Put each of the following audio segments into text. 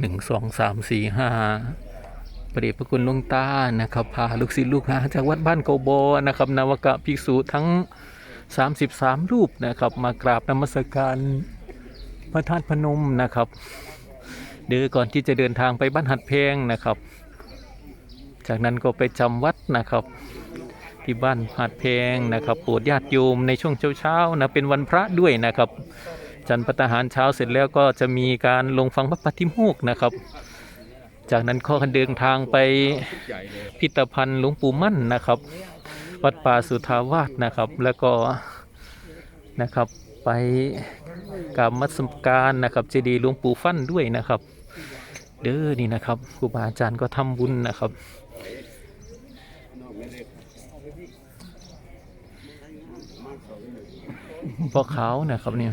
หนึ่งสองสามสี่ห้าประเดชพระคุณหลวงตานะครับพาลูกศิษย์ลูกหาจากวัดบ้านโกโบนะครับนวกะภิกษุทั้ง 33 รูปนะครับ มากราบนมัสการพระธาตุพนมนะครับเดี๋ยวก่อนที่จะเดินทางไปบ้านหัดเพงนะครับ จากนั้นก็ไปจำวัดนะครับ ที่บ้านหัดเพงนะครับโปรดญาติโยมในช่วงเช้าๆนะเป็นวันพระด้วยนะครับ จันทร์พัตาหารเช้าเสร็จแล้วก็จะมีการลงฟังพระปฏิโมกข์นะครับ จากนั้นก็เดินทางไปพิพิธภัณฑ์หลวงปู่มั่นนะครับ วัดป่าสุทาวาสนะครับ แล้วก็นะครับไปกราบมัสการนะครับเจดีย์หลวงปู่ฟั่นด้วยนะครับ เด้อนี่นะครับครูบาอาจารย์ก็ทำบุญนะครับพ่อขาวนะครับเนี่ย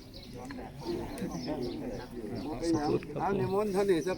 อานิมนต์ท่านนี่สัก